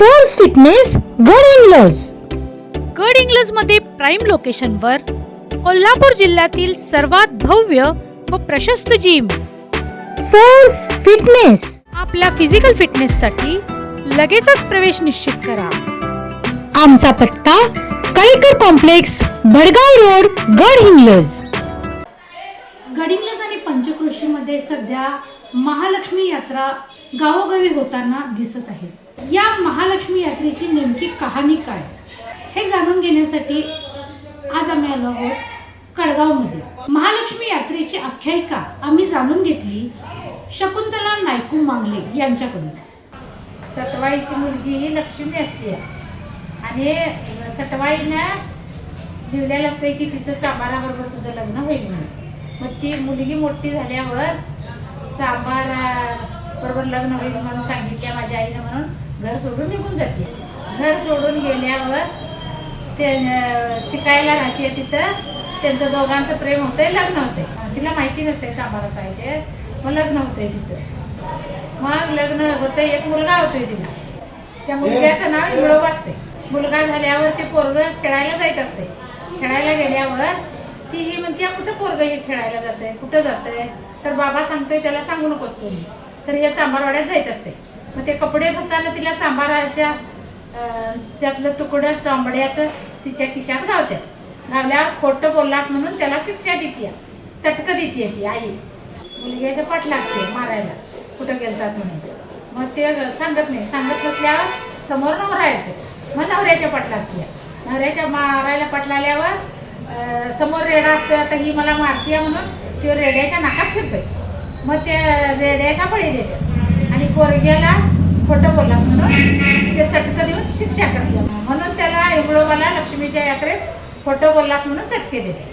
Force fitness गड इंग्लज गड इंग्लजमध्ये prime लोकेशनवर कोल्हापूर जिल्ह्यातील सर्वात भव्य व प्रशस्त जिम फोर्स फिटनेस आपल्या फिजिकल फिटनेससाठी लगेचच प्रवेश निश्चित करा. आमचा पत्ता कळीकर कॉम्प्लेक्स भडगाव रोड गड इंग्लज गडिंग्लज आणि पंचक्रोशीमध्ये सध्या महालक्ष्मी यात्रा गावोगावी होताना दिसत आहे. या महालक्ष्मी यात्रेची नेमकी कहाणी काय? हे जाणून घेण्यासाठी आज आम्ही आलो आहोत कडगावमध्ये महालक्ष्मी यात्रेची आख्यायिका आम्ही जाणून घेतली शकुंतला नायकू मांगले यांच्याकडून. सटवाईची मुलगी ही लक्ष्मी असते आणि सटवाईनं लिहिलेलं असते की तिचं चांबाराबरोबर तुझं लग्न होईल म्हणून. मग ती मुलगी मोठी झाल्यावर चांबारा बरोबर लग्न होईल म्हणून सांगितल्या माझ्या आईनं म्हणून. घर सोडून निघून जाते. घर सोडून गेल्यावर ते शिकायला राहते तिथं. त्यांचं दोघांचं प्रेम होतंय लग्न होतंय. तिला माहिती नसते चांबाराचं आहे ते. मग लग्न होतंय तिचं. मग लग्न होतं एक मुलगा होतोय तिला. त्या मुलग्याचं नाव इंगळोबा असते मुलगा झाल्यावर ते पोरग खेळायला जात असते खेळायला गेल्यावर ती ही म्हणते कुठं पोरग हे खेळायला जाते कुठं जातंय? तर बाबा सांगतोय त्याला सांगू नकोस तुम्ही तर हे चांबारवाड्यात जायत असते मग ते कपडे धुताना तिला चांबाराच्या त्यातलं तुकडं चांबड्याचं तिच्या खिशात गावत्यात गावल्यावर खोटं बोललास म्हणून त्याला शिक्षा देते चटकं देते ती आई. मुलग्याच्या पाठ लागते मारायला. कुठं गेलतास म्हणून. मग ते सांगत नाही. सांगत नसल्यावर समोर नवरा येतो. मग नवऱ्याच्या पाठ लागते नवऱ्याच्या मारायला पटलाल्यावर लागल्यावर समोर रेडा असतो आता ही मला मारतीय म्हणून तो रेड्याच्या नाकात शिरतोय. मग ते रेड्याचा बळी देते. पोरग्याला खोटं बोललास म्हणून ते चटकं देऊन शिक्षा करते. म्हणून त्याला एवढोबाला लक्ष्मीच्या यात्रेत खोटं बोललास म्हणून चटके देते.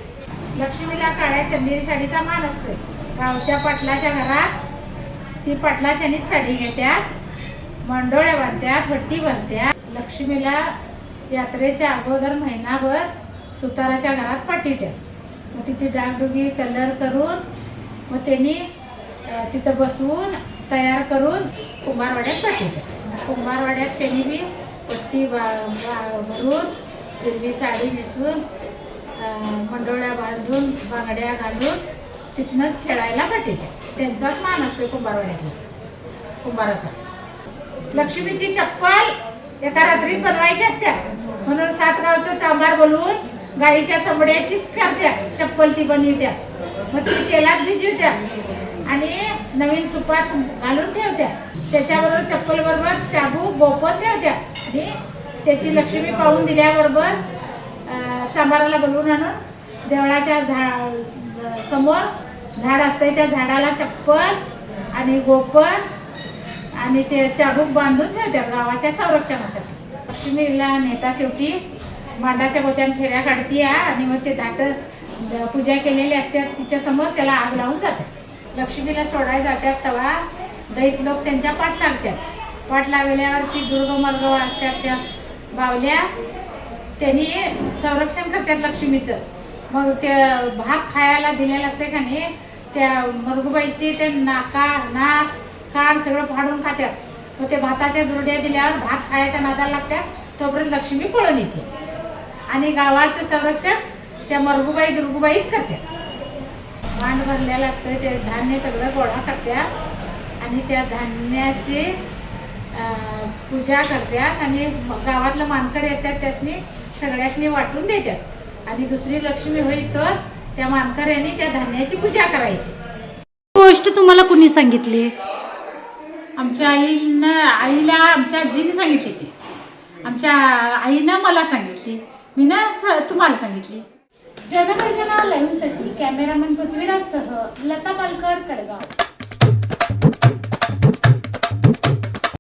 लक्ष्मीला काळ्या चंदेरी साडीचा मान असतोय. गावच्या पाटलाच्या घरात ती पाटलाच्यानीच साडी घेत्यात मंडोळ्या बांधत्यात हट्टी बांधत्यात लक्ष्मीला यात्रेच्या अगोदर महिनाभर सुताराच्या घरात पाठवत्यात. मग तिची डागडुगी कलर करून मग त्यांनी तिथं बसवून तयार करून कुंभारवाड्यात पाठवत्यात कुंभारवाड्यात त्यांनी बी पट्टी बा भरून हिरवी साडी नेसून मंडोळ्या बांधून बांगड्या घालून तिथनंच खेळायला पाठवत्यात त्यांचाच मान असतो कुंभारवाड्यातला. कुंभाराचा. लक्ष्मीची चप्पल एका रात्रीत बनवायची असत्या. म्हणून सातगावचं चांभार बोलवून गाईच्या चमड्याचीच करत्या. चप्पल ती बनवित्या. मग ती तेलात भिजवत्या. आणि नवीन सुपात घालून ठेवत्या. त्याच्याबरोबर चप्पल बरोबर चाबू गोपन ठेवत्या. आणि त्याची लक्ष्मी पाहून दिल्याबरोबर चांबाराला बनवून आणून देवळाच्या झा समोर झाड असतंय त्या झाडाला चप्पल आणि गोपन आणि ते चाबूक बांधून ठेवतात गावाच्या संरक्षणासाठी. लक्ष्मीला नेता शेवटी मांडाच्या गोत्यान फेऱ्या काढते आणि मग ते दाट पूजा केलेली असतात तिच्यासमोर त्याला आग लावून जाते. लक्ष्मीला सोडायला जातात तेव्हा दैत लोक त्यांच्या पाठ लागतात. पाठ लागल्यावर ती दुर्गमार्ग असतात त्या बावल्या. त्यांनी संरक्षण करतात लक्ष्मीचं. मग ते भात खायला दिलेलं असते का नाही त्या मरगुबाईचे ते नाका नाक कान सगळं फाडून खात्यात. मग ते भाताच्या दुरड्या दिल्यावर भात खायच्या नादाला लागतात तोपर्यंत लक्ष्मी पळून येते. आणि गावाचं संरक्षण त्या मरगुबाई दुर्गुबाईच करतात. भांड भरलेलं असतं ते धान्य सगळं गोळा करतात आणि त्या धान्याची पूजा करतात आणि गावातलं मानकरी असतात त्यासनी सगळ्यासनी वाटून देतात आणि दुसरी लक्ष्मी होईस तर त्या मानकऱ्यांनी त्या धान्याची पूजा करायची. गोष्ट तुम्हाला कुणी सांगितली? आमच्या आईनं आईला आमच्या आजीने सांगितली ती. आमच्या आईनं मला सांगितली. मी ना तुम्हाला सांगितली. जनगर्जना लाईव्हसाठी कॅमेरामन पृथ्वीराजसह लता पालकर कडगाव